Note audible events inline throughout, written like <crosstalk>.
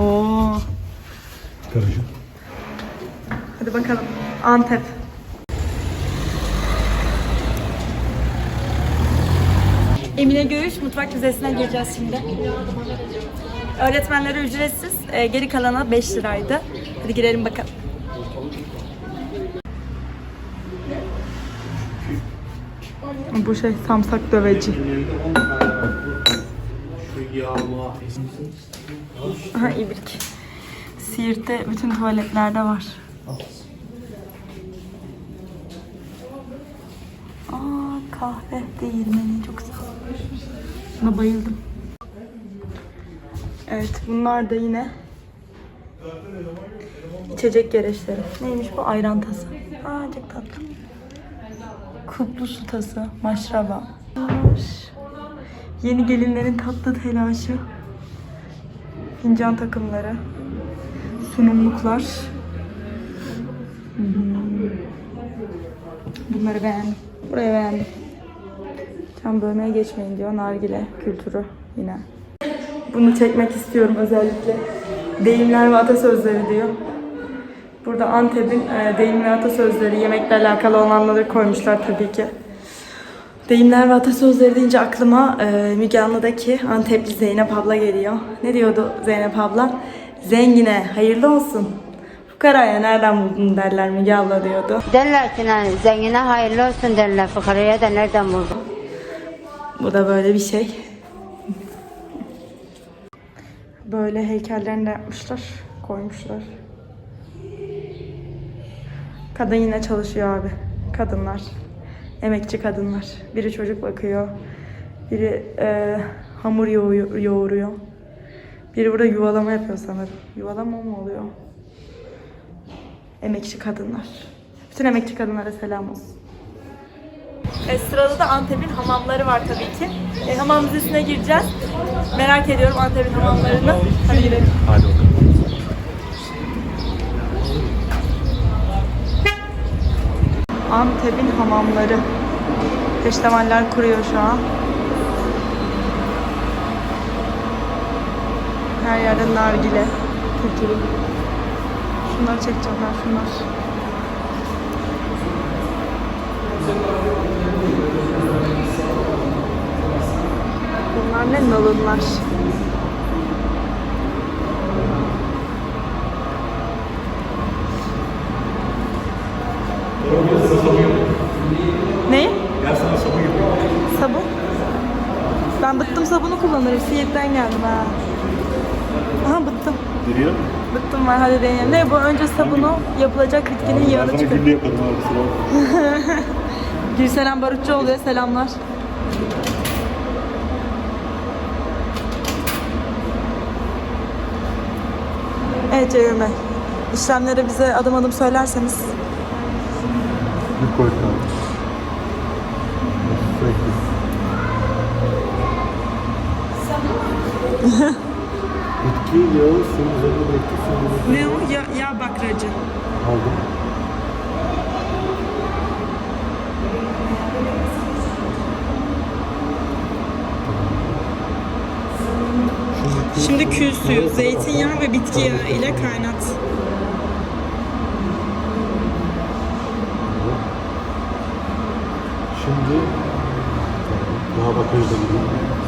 Oo. Karışık. Hadi bakalım. Antep. Emine Göğüş Mutfak Müzesi'ne gireceğiz şimdi. Öğretmenlere ücretsiz, e, geri kalana 5 liraydı. Hadi girelim bakalım. Bu şey samsak döveci. Aha ibrik. Siirt'te bütün tuvaletlerde var. Aa kahve değirmeni çok güzel. Buna bayıldım. Evet bunlar da yine içecek gereçleri. Neymiş bu? Ayran tası. Aa çok tatlı. Kuplu su tası, maşraba. Yeni gelinlerin tatlı telaşı. Fincan takımları. Sunumluklar. Hmm. Bunları beğendim. Burayı beğendim. Çam bölmeye geçmeyin diyor. Nargile kültürü yine. Bunu çekmek istiyorum özellikle. Deyimler ve atasözleri diyor. Burada Antep'in e, deyim ve atasözleri, yemekle alakalı olanları koymuşlar tabii ki. Deyimler ve atasözleri deyince aklıma e, Müge Anlı'daki Antepli Zeynep abla geliyor. Ne diyordu Zeynep abla? Zengine hayırlı olsun. Fukaraya nereden buldun derler Müge abla diyordu. Derler ki "Ne, zengine hayırlı olsun derler, fukaraya da nereden buldun? Bu da böyle bir şey. Böyle heykellerini de yapmışlar, koymuşlar. Kadın yine çalışıyor abi. Kadınlar. Emekçi kadınlar. Biri çocuk bakıyor. Biri e, hamur yoğuruyor. Biri burada yuvalama yapıyor sanırım. Yuvalama mı oluyor? Emekçi kadınlar. Bütün emekçi kadınlara selam olsun. E, sırada da Antep'in hamamları var tabii ki. E, hamam müzesine gireceğiz. Merak ediyorum Antep'in hamamlarını. Hadi gidelim. Hadi bakalım. Antep'in hamamları. Peştemaller kuruyor şu an. Her yerde nargile kültürü. Şunları çekeceğim ben şunlar. Bunlar ne nalınlar. Ne? Gel sana sabun yapayım. Sabun. Ben bıttım sabunu kullanırım. Siirt'ten geldim ha. Aha bıttım. Veriyor. Bıttım var hadi deneyelim. Ne bu? Önce sabunu yapılacak bitkinin Ben yağını sana çıkar. gülle yaparım abi sıra. <laughs> Gülseren Barutçu oluyor. Selamlar. Evet Ceyhun Bey. İşlemleri bize adım adım söylerseniz. Bir koy abi. Sürekli. <laughs> Bitki yağı suyun. Suyun üzerine Ne o? Ya, yağ bakracı. aldım. Şimdi kül suyu, zeytinyağı ve bitki yağı ile kaynat. Şimdi daha bakıyoruz da gidiyor.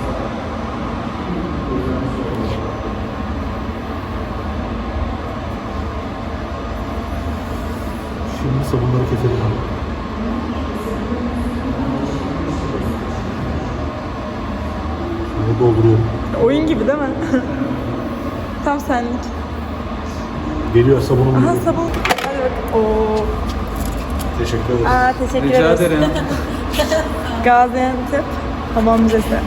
Şimdi sabunları keselim abi. Şimdi dolduruyorum. Oyun gibi değil mi? <laughs> Tam senlik. Geliyor sabunum Aha geliyor. sabun. Hadi bak. Oo. Teşekkür ederim. Aa, teşekkür Rica ederiz. ederim. <laughs> Gaziantep Hamam Müzesi.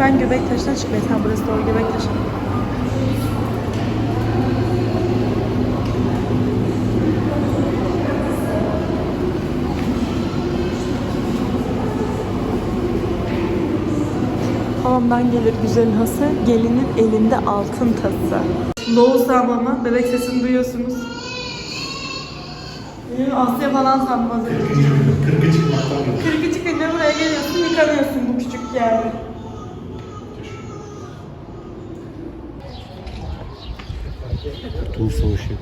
Ben Göbektaş'tan çıkmayayım. Sen burası doğru Göbektaş. Ondan gelir güzel hası, gelinin elinde altın tası. Loğusa mama, bebek sesini duyuyorsunuz. Benim Asya falan sandım az önce. Kırkı çıkmaktan? Kırkı çıkınca buraya geliyorsun, yıkanıyorsun bu küçük yerde. Tuğ soğuşu.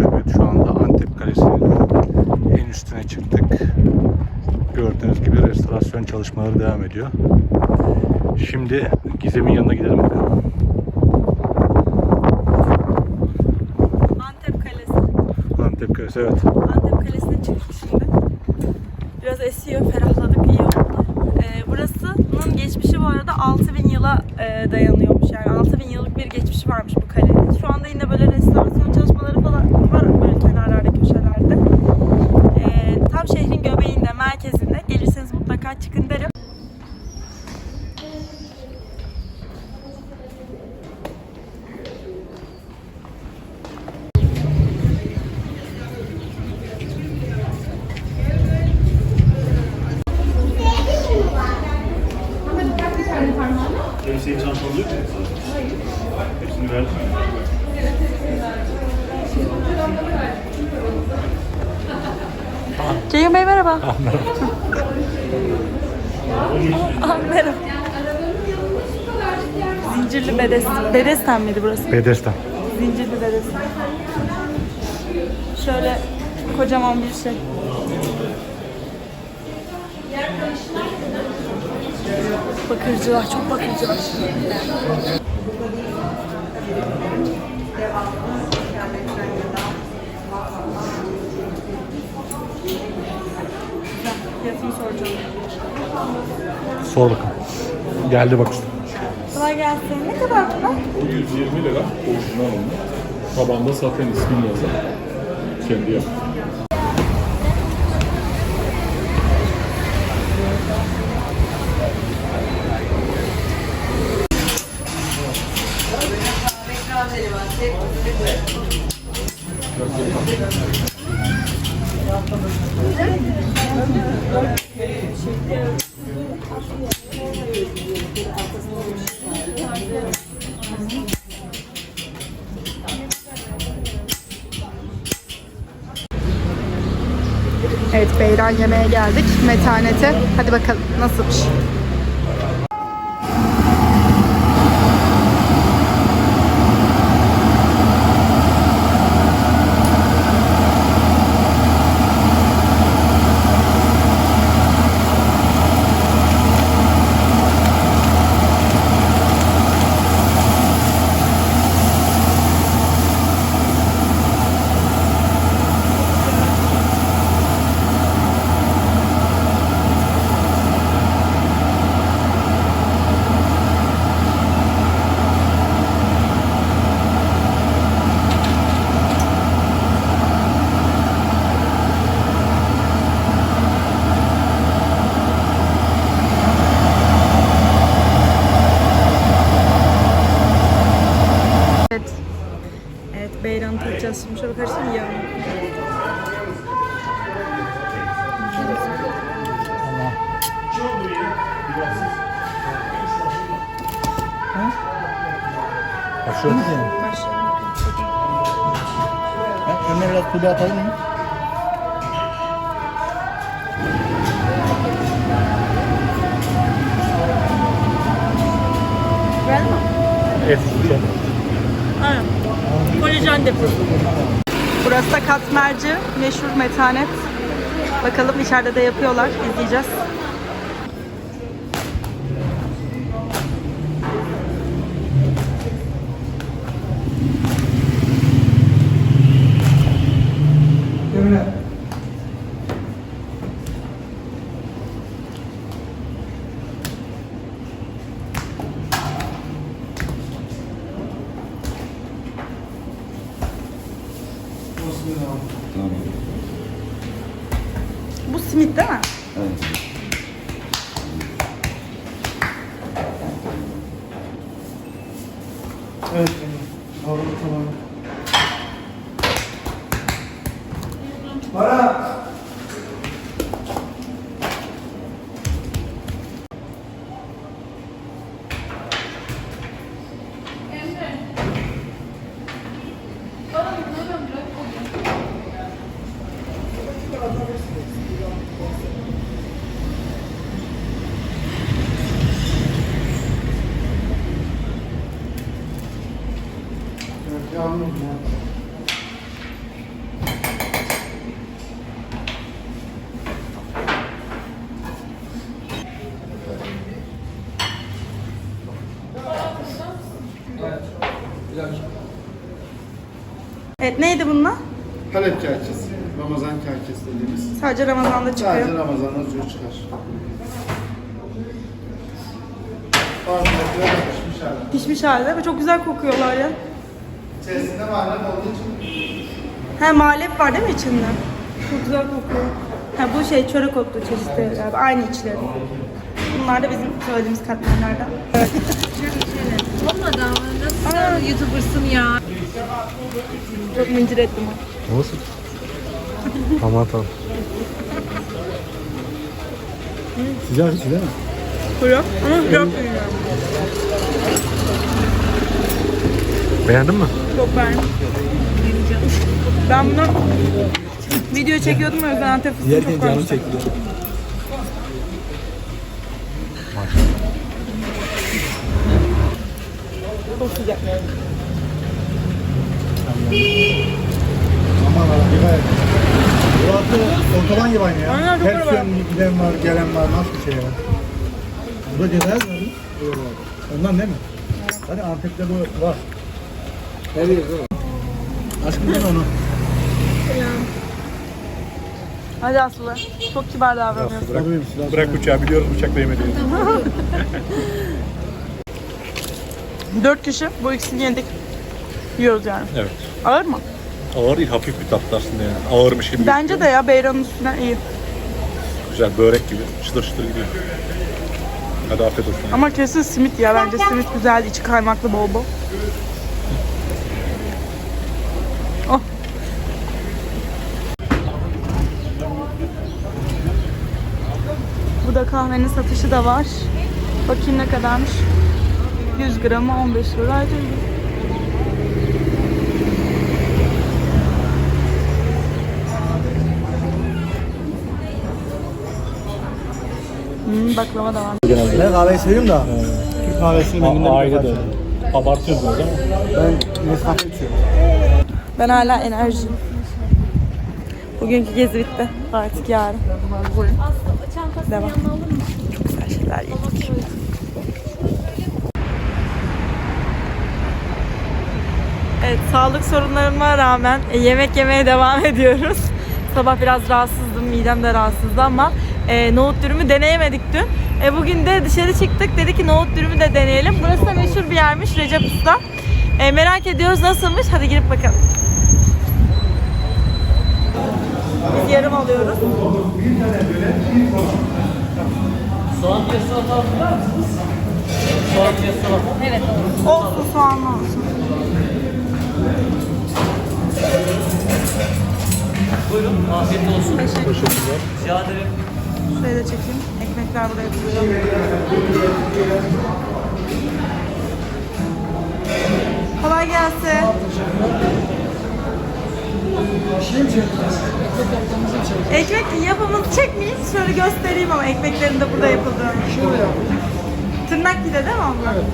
Evet şu anda Antep Kalesi'nin en üstüne çıktık. Gördüğünüz gibi restorasyon çalışmaları devam ediyor. Şimdi Gizem'in yanına gidelim bakalım. Antep Kalesi. Antep Kalesi evet. Antep Kalesi'ne çıktık şimdi. Biraz esiyor, ferahladık, iyi oldu. Ee, burasının geçmişi bu arada 6000 yıla e, dayanıyormuş. Yani 6000 yıllık bir geçmişi varmış bu kalenin. Şu anda yine böyle restorasyon çalışmaları falan var böyle kenarlarda, köşelerde. Ee, tam şehrin göbeğinde, merkezinde. Gelirseniz mutlaka çıkın derim. Senin çantan oluyor mu? Hayır. Hepsini verdim. Ceyhun Ah, merhaba. Zincirli Bedes, Bedesten miydi burası? Bedestan. Zincirli Bedesten. Şöyle kocaman bir şey. Bakırcılar, çok bakırcılar. Fiyatını soracağım. Sor bakalım. Geldi bak usta. Kolay gelsin. Ne kadar bunlar? Bu 120 lira orijinal onun. Tabanda zaten ismini yazar. Kendi yap. Yemeğe geldik. Metanete. Hadi bakalım nasılmış. Evet. Evet beyranı tadacağız şimdi. Şöyle karıştırayım ya. Başlıyor mu? Başlayalım. Önüne biraz pudra atalım mı? Mi? Evet. Aynen. Kolajen deposu. Burası da katmerci, meşhur metanet. Bakalım içeride de yapıyorlar. İzleyeceğiz. Bu simit değil mi? Evet. Evet neydi bunlar? Halep kerkesi, Ramazan kerkesi dediğimiz. Sadece Ramazan'da çıkıyor. Sadece Ramazan'da zuhur çıkar. Bazıları da pişmiş hali. Pişmiş halde ve çok güzel kokuyorlar ya. İçerisinde mahallen olduğu için He malep var değil mi içinde? Çok güzel kokuyor. Ha bu şey çörek otlu çeşitleri galiba. Aynı içleri. Bunlar da bizim söylediğimiz katmerlerden. <laughs> Olmadı ama nasıl YouTuber'sın ya? Çok mincir ettim. Nasıl? Aman tanrım. Sıcak içi değil mi? Kuru. Ama sıcak değil. Beğendin mi? Çok beğendim. Ben bunu video çekiyordum o yüzden Antep fıstığı çok koymuştum. Çok sıcak. Otoban gibi aynı ya. Aynen, çok yön giden var, gelen var. Nasıl bir şey ya? Burada ceza yazmıyor mu? Ondan değil mi? Hadi Antep'te bu var. Her yerde var. Aşkım ben onu. Hadi Aslı. Çok kibar davranıyorsun. Bırak, bırak, Bırak bıçağı biliyoruz bıçakla yemediğini. Dört kişi bu ikisini yedik. Yiyoruz yani. Evet. Ağır mı? Ağır değil hafif bir tatlı aslında yani. Ağırmış gibi. Bence de ya beyranın üstünden iyi. Güzel börek gibi. Çıtır çıtır gidiyor. Hadi afiyet olsun. Ama kesin simit ya bence simit güzel içi kaymaklı bol bol. Oh. Bu da kahvenin satışı da var. Bakayım ne kadarmış. 100 gramı 15 liraydı. Baklava da var. Ben kahveyi seviyorum da. Türk kahvesini ben günden Aile de abartıyoruz biraz ama. Ben Nescafe içiyorum. Ben hala enerjiyim. Bugünkü gezi bitti. Artık yarın. Devam. Çok güzel şeyler yedik. Evet, sağlık sorunlarıma rağmen yemek yemeye devam <laughs> ediyoruz. Sabah biraz rahatsızdım, midem de rahatsızdı ama e, nohut dürümü deneyemedik dün. E, bugün de dışarı çıktık, dedi ki nohut dürümü de deneyelim. Burası da meşhur bir yermiş, Recep Usta. E, merak ediyoruz nasılmış, hadi girip bakalım. Biz yarım alıyoruz. Olsun soğanlı olsun. Buyurun, afiyet olsun. Teşekkürler. Rica ederim. Şurayı da çekeyim. Ekmekler buraya koyacağım. Kolay gelsin. Ekmek yapımını çekmeyin. Şöyle göstereyim ama ekmeklerin de burada yapıldığını. Şöyle Tırnak pide değil mi abla? Evet,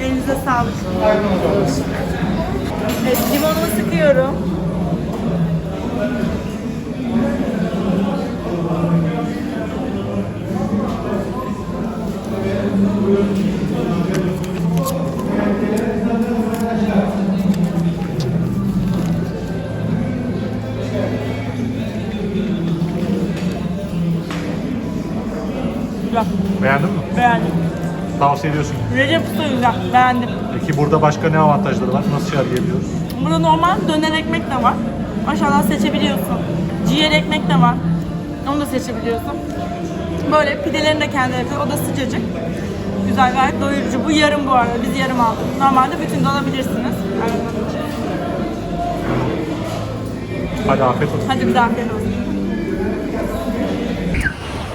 Elinize sağlık. Evet, limonumu sıkıyorum. Güzel. Beğendin mi? Beğendim. Tavsiye ediyorsun. Recep Usta güzel. Beğendim. Peki burada başka ne avantajları var? Nasıl şarj edebiliyoruz? Burada normal döner ekmek de var. Aşağıdan seçebiliyorsun. Ciğer ekmek de var. Onu da seçebiliyorsun. Böyle pidelerini de kendi yapıyor. O da sıcacık. Güzel gayet doyurucu. Bu yarım bu arada. Biz yarım aldık. Normalde bütün de alabilirsiniz. Hadi afiyet olsun. Hadi bize afiyet olsun.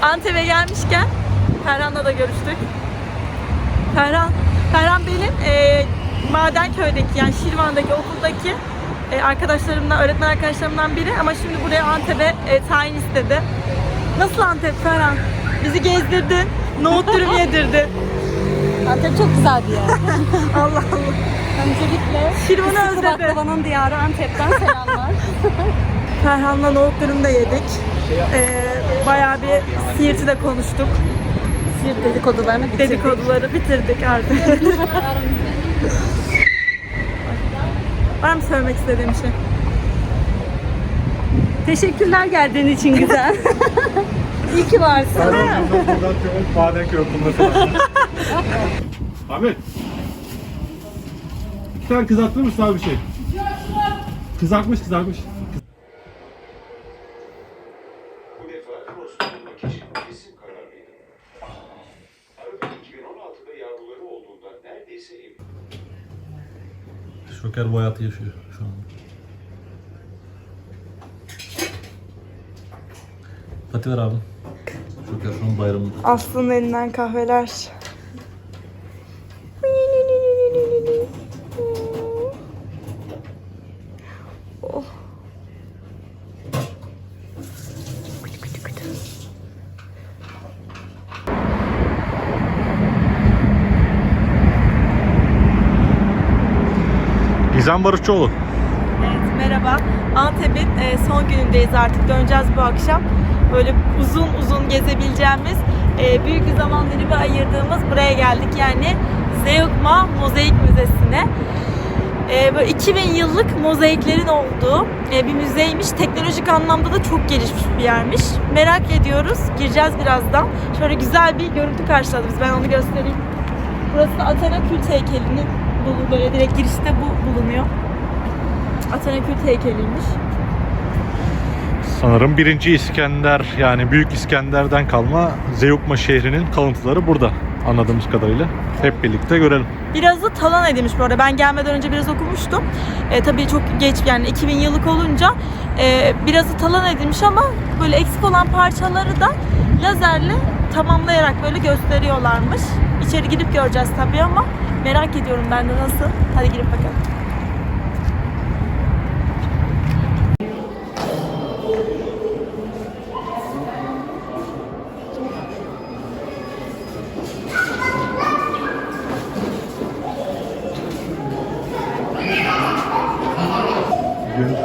Antep'e gelmişken Ferhan'la da görüştük. Ferhan, Ferhan benim e, Madenköy'deki yani Şirvan'daki okuldaki e, arkadaşlarımdan, öğretmen arkadaşlarımdan biri ama şimdi buraya Antep'e e, tayin istedi. Nasıl Antep Ferhan? Bizi gezdirdin, nohut dürüm yedirdin. Antep çok güzel bir yer. <laughs> Allah Allah. Öncelikle Şirvan'ı özledim. baklavanın diyarı Antep'ten selamlar. <laughs> Ferhan'la nohut dürüm de yedik. Ee, bayağı bir Siirt'i de konuştuk. Siirt dedikodularını bitirdik. Dedikoduları bitirdik artık. <laughs> Var mı söylemek istediğim şey? Teşekkürler geldiğin için güzel. İyi ki varsın. Maden köprüsü. <laughs> Ahmet. İki tane kızartır mısın abi bir şey? Kızartmış kızartmış. Bu defa Frost'u bulmak için kesin kararlıydım. Arabanın 2016'da yavruları olduğundan neredeyse emin. Şoker bu hayatı yaşıyor şu an. Pati ver abi. Şoker şu an bayramında. Aslı'nın elinden kahveler. Oh. Gizem Barışçıoğlu. Evet, merhaba. Antep'in e, son günündeyiz artık. Döneceğiz bu akşam. Böyle uzun uzun gezebileceğimiz e, büyük bir zaman dilimi ayırdığımız buraya geldik. Yani Zeugma Mozaik Müzesi'ne. E, böyle 2000 yıllık mozaiklerin olduğu e, bir müzeymiş. Teknolojik anlamda da çok gelişmiş bir yermiş. Merak ediyoruz. Gireceğiz birazdan. Şöyle güzel bir görüntü karşıladı. Ben onu göstereyim. Burası Athena Kült heykelinin bulunduğu böyle direkt girişte bu bulunuyor. Athena Kült heykeliymiş. Sanırım 1. İskender yani Büyük İskender'den kalma Zeugma şehrinin kalıntıları burada anladığımız kadarıyla. Hep birlikte görelim. Biraz da talan edilmiş bu arada. Ben gelmeden önce biraz okumuştum. E, tabii çok geç yani 2000 yıllık olunca e, biraz da talan edilmiş ama böyle eksik olan parçaları da lazerle tamamlayarak böyle gösteriyorlarmış. İçeri gidip göreceğiz tabii ama merak ediyorum ben de nasıl. Hadi girip bakalım.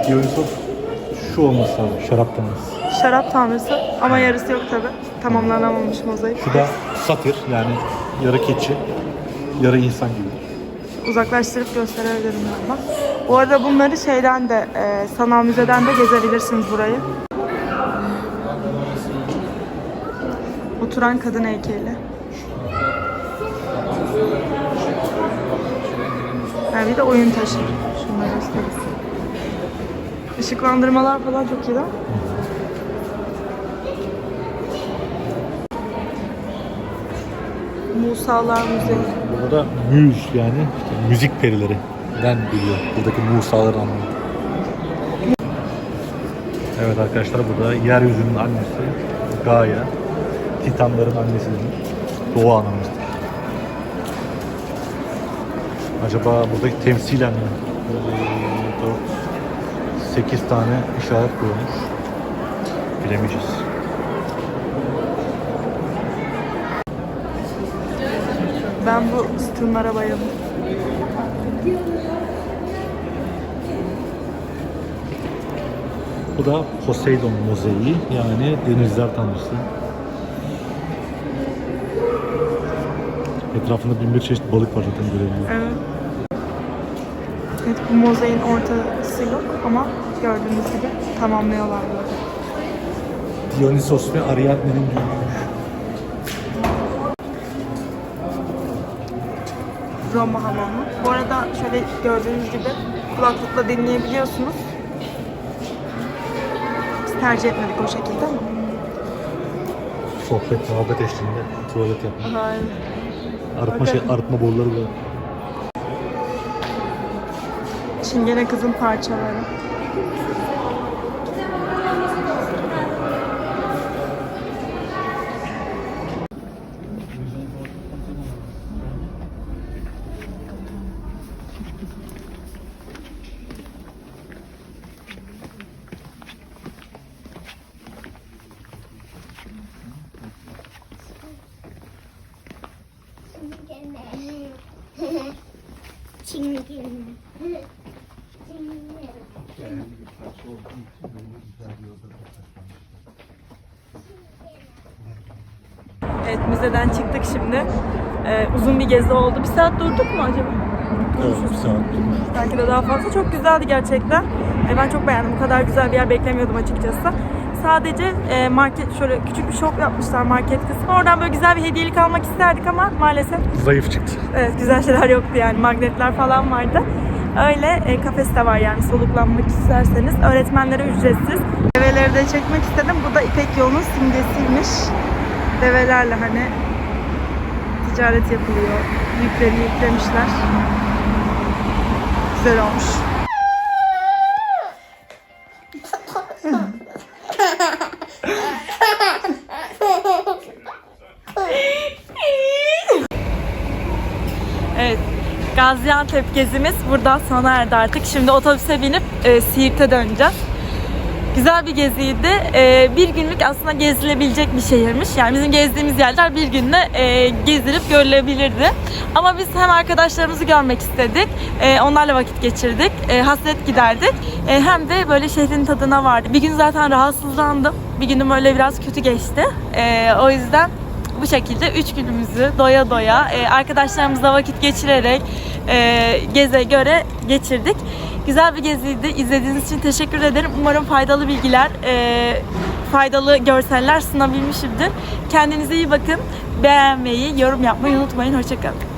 Dionysos şu olması lazım. Şarap tanrısı. Şarap tanrısı ama yarısı yok tabii. Tamamlanamamış mozaik. Şu da satir yani yarı keçi, yarı insan gibi. uzaklaştırıp gösterebilirim galiba. Bu arada bunları şeyden de, e, sanal müzeden de gezebilirsiniz burayı. Oturan kadın heykeli. Ha, bir de oyun taşı. Işıklandırmalar falan çok iyi değil mi? Musalar Müzesi. Burada da müz yani işte müzik perilerinden geliyor buradaki Musa'ların anlamı. Evet arkadaşlar burada yeryüzünün annesi Gaia, Titanların annesidir. Doğa anamızdır. Acaba buradaki temsilen mi? 8 tane işaret koymuş. Bilemeyeceğiz. Ben bu sütunlara bayıldım. Bu da Poseidon mozaiği yani denizler tanrısı. Etrafında bin bir çeşit balık var zaten görebiliyor. Evet. Evet bu mozaiğin ortası yok ama gördüğünüz gibi tamamlıyorlar böyle. Dionysos ve Ariadne'nin düğünüymüş. Roma hamamı. Bu arada şöyle gördüğünüz gibi kulaklıkla dinleyebiliyorsunuz. Biz tercih etmedik o şekilde ama. Sohbet, muhabbet eşliğinde tuvalet yapma. Aynen. Arıtma, şey, arıtma boruları var. Çingene kızın parçaları. Müzeden çıktık şimdi. Ee, uzun bir gezi oldu. Bir saat durduk mu acaba? Evet, bir saat. Belki de daha fazla. Çok güzeldi gerçekten. Ee, ben çok beğendim. Bu kadar güzel bir yer beklemiyordum açıkçası. Sadece e, market şöyle küçük bir shop yapmışlar market kısmı. Oradan böyle güzel bir hediyelik almak isterdik ama maalesef Zayıf çıktı. evet güzel şeyler yoktu yani. Magnetler falan vardı. Öyle e, kafesi de var yani soluklanmak isterseniz. Öğretmenlere ücretsiz. Develeri de çekmek istedim. Bu da İpek yolunun simgesiymiş. Develerle hani ticaret yapılıyor. Yüklerini yüklemişler. Güzel olmuş. Evet. Gaziantep gezimiz burada sona erdi artık. Şimdi otobüse binip e, Siirt'e döneceğiz. Güzel bir geziydi. E, bir günlük aslında gezilebilecek bir şehirmiş. Yani bizim gezdiğimiz yerler bir günde e, gezilip görülebilirdi. Ama biz hem arkadaşlarımızı görmek istedik, e, onlarla vakit geçirdik, e, hasret giderdik. E, hem de böyle şehrin tadına vardı. Bir gün zaten rahatsızlandım. Bir günüm öyle biraz kötü geçti. E, o yüzden bu şekilde 3 günümüzü doya doya e, arkadaşlarımızla vakit geçirerek e, geze göre geçirdik. Güzel bir geziydi. İzlediğiniz için teşekkür ederim. Umarım faydalı bilgiler, e, faydalı görseller sunabilmişimdir. Kendinize iyi bakın. Beğenmeyi, yorum yapmayı unutmayın. Hoşçakalın.